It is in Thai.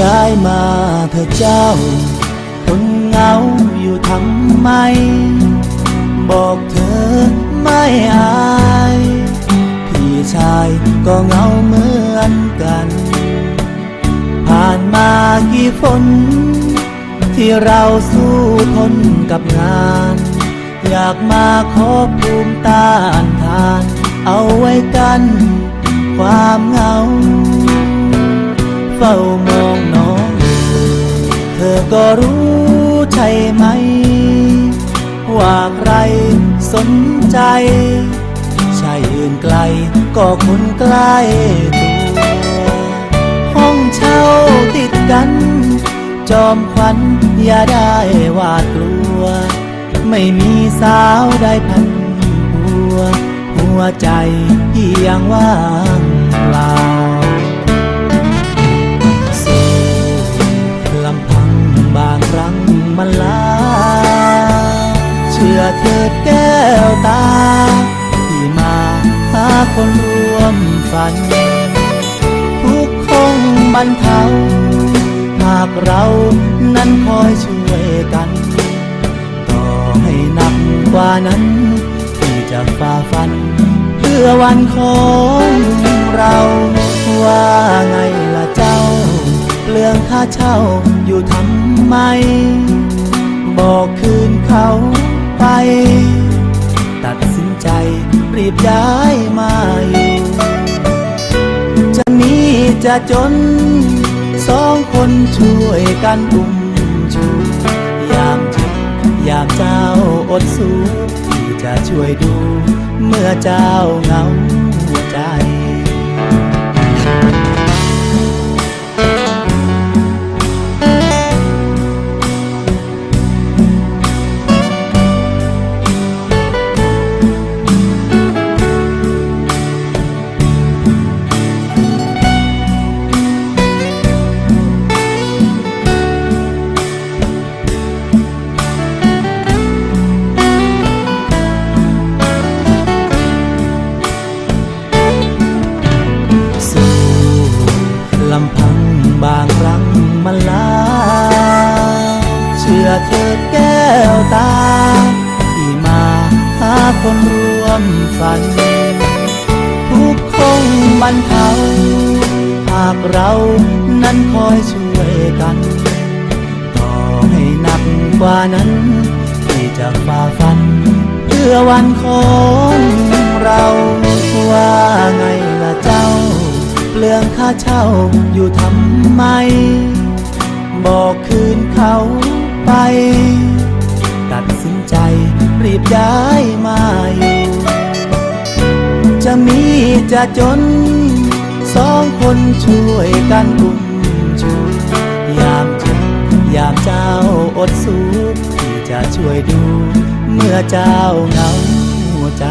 ย้ายมาเธอเจ้าคนเหงาอยู่ทำไม บอกเธอไม่อาย พี่ชายก็เหงาเหมือนกัน ผ่านมากี่ฝนที่เราสู้ทนกับงาน อยากมาขอภูมิต้านทาน เอาไว้กัน ความเหงา เฝ้ามอ ก็รู้ใช่ไหม ว่าใครสนใจ ใช่อื่นไกลก็คนใกล้ตัวห้องเช่าติดกัน จอมขวัญอย่าได้วาดกลัว ไม่มีสาวได้พันหัว หัวใจียังว่าง ฝัน ทุกคงบรรเทาหากเรานั้นคอยช่วยกัน ต่อให้หนักกว่านั้น ที่จะฝ่าฟัน เพื่อวันของเราว่าไงล่ะเจ้า เปลืองค่าเช่าอยู่ทำไม บอกคืนเขาไป ตัดสินใจรีบย้ายมาอยู่ จะจน สองคนช่วยกันอุ้มชูยามเจ็บยามเจ้าอดสู้ที่จะช่วยดู เมื่อเจ้าเหงา เชื่อเธอแก้วตา ที่มาหาคนร่วมฝัน ทุกคงบรรเทาหากเรานั้นคอยช่วยกัน ต่อให้หนักกว่านั้น ที่จะฝ่าฟัน เพื่อวันของเราว่าไงล่ะเจ้า เปลืองค่าเช่าอยู่ทำ ย้ายมาอยู่ จะมีจะจน สองคนช่วยกันอุ้มชูยามเจ็บยามเจ้าอดสู้ที่จะช่วยดู เมื่อเจ้าเหงาใจ